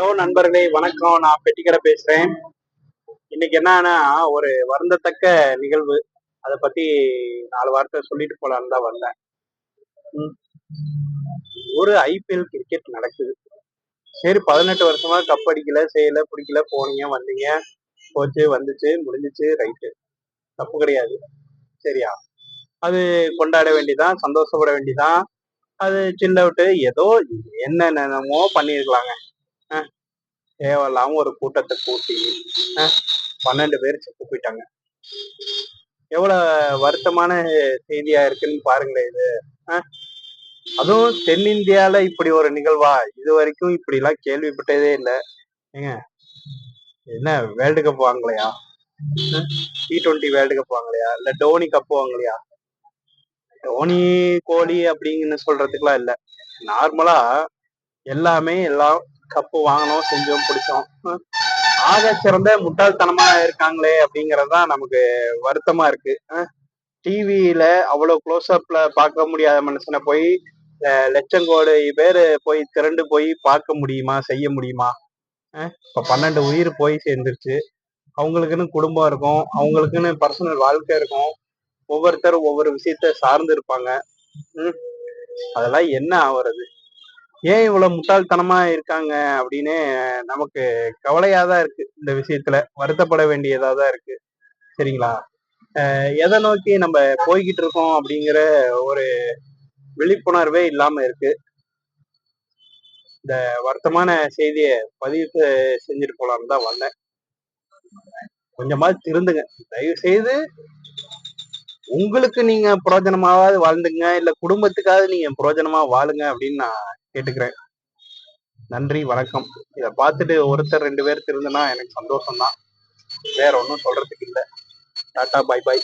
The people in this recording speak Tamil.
ஹலோ நண்பர்களே வணக்கம். நான் பெட்டிக்கடை பேசுறேன். இன்னைக்கு என்னன்னா ஒரு வருந்தத்தக்க நிகழ்வு. அதை பத்தி நாலு வார்த்தை சொல்லிட்டு போலான்னு தான் வந்தேன். ம். ஒரு ஐபிஎல் கிரிக்கெட் நடக்குது. சரி பதினெட்டு வருஷமா கப் அடிக்கல செய்யல பிடிக்கல போனீங்க வந்தீங்க. போச்சு வந்துச்சு முடிஞ்சிச்சு ரைட்டு தப்பு கிடையாது. சரியா? அது கொண்டாட வேண்டிதான் சந்தோஷப்பட வேண்டிதான். அது சின்ன விட்டு ஏதோ என்னென்னமோ பண்ணியிருக்கலாங்க. தேவையில்லாம ஒரு கூட்டத்தை கூட்டி பன்னெண்டு பேர் செத்து போயிட்டாங்க. எவ்வளவு வருத்தமான செய்தியா இருக்குன்னு பாருங்களேன் இது அதுவும் தென்னிந்தியால இப்படி ஒரு நிகழ்வா? இது வரைக்கும் இப்படி எல்லாம் கேள்விப்பட்டதே இல்லை. ஏங்க என்ன வேர்ல்டு கப் வாங்கலையா? டி டுவெண்ட்டி வேர்ல்டு கப் வாங்கலையா? இல்ல டோனி கப் வாங்கலையா? டோனி கோலி அப்படின்னு சொல்றதுக்குலாம் இல்ல. நார்மலா எல்லாமே எல்லாம் கப்பு வாங்கினோம் செஞ்சோம் பிடிச்சோம் ஆக சிறந்த முட்டாள்தனமா இருக்காங்களே அப்படிங்கறதுதான் நமக்கு வருத்தமா இருக்கு. டிவியில அவ்வளவு க்ளோஸ் அப்ல பார்க்க முடியாத மனுஷனை போய் லட்சங்கோடு பேர் போய் திரண்டு போய் பார்க்க முடியுமா செய்ய முடியுமா? அஹ், இப்ப பன்னெண்டு உயிர் போய் சேர்ந்துருச்சு. அவங்களுக்குன்னு குடும்பம் இருக்கும். அவங்களுக்குன்னு பர்சனல் வாழ்க்கை இருக்கும். ஒவ்வொருத்தரும் ஒவ்வொரு விஷயத்த சார்ந்து இருப்பாங்க. ம், அதெல்லாம் என்ன ஆகுறது ஏன் இவ்வளவு முட்டாள்தனமா இருக்காங்க அப்படின்னு நமக்கு கவலையா தான் இருக்கு இந்த விஷயத்துல. வருத்தப்பட வேண்டியதா தான் இருக்கு. சரிங்களா? எதை நோக்கி நம்ம போய்கிட்டு இருக்கோம் அப்படிங்கிற ஒரு விழிப்புணர்வே இல்லாம இருக்கு. இந்த வருத்தமான செய்தியை பதிவு செஞ்சுட்டு போலான்னு தான் வந்தேன். கொஞ்சமாவது திருந்துங்க. தயவு செய்து உங்களுக்கு நீங்க புரோஜனமாவது வாழ்ந்துங்க இல்ல குடும்பத்துக்காவது நீங்க பிரயோஜனமா வாழுங்க அப்படின்னு நான் கேட்டுக்கிறேன். நன்றி வணக்கம். இத பார்த்துட்டு ஒருத்தர் ரெண்டு பேர் திருந்துனா எனக்கு சந்தோஷம் தான் வேற ஒன்றும் சொல்றதுக்கு இல்லை. Tata bye bye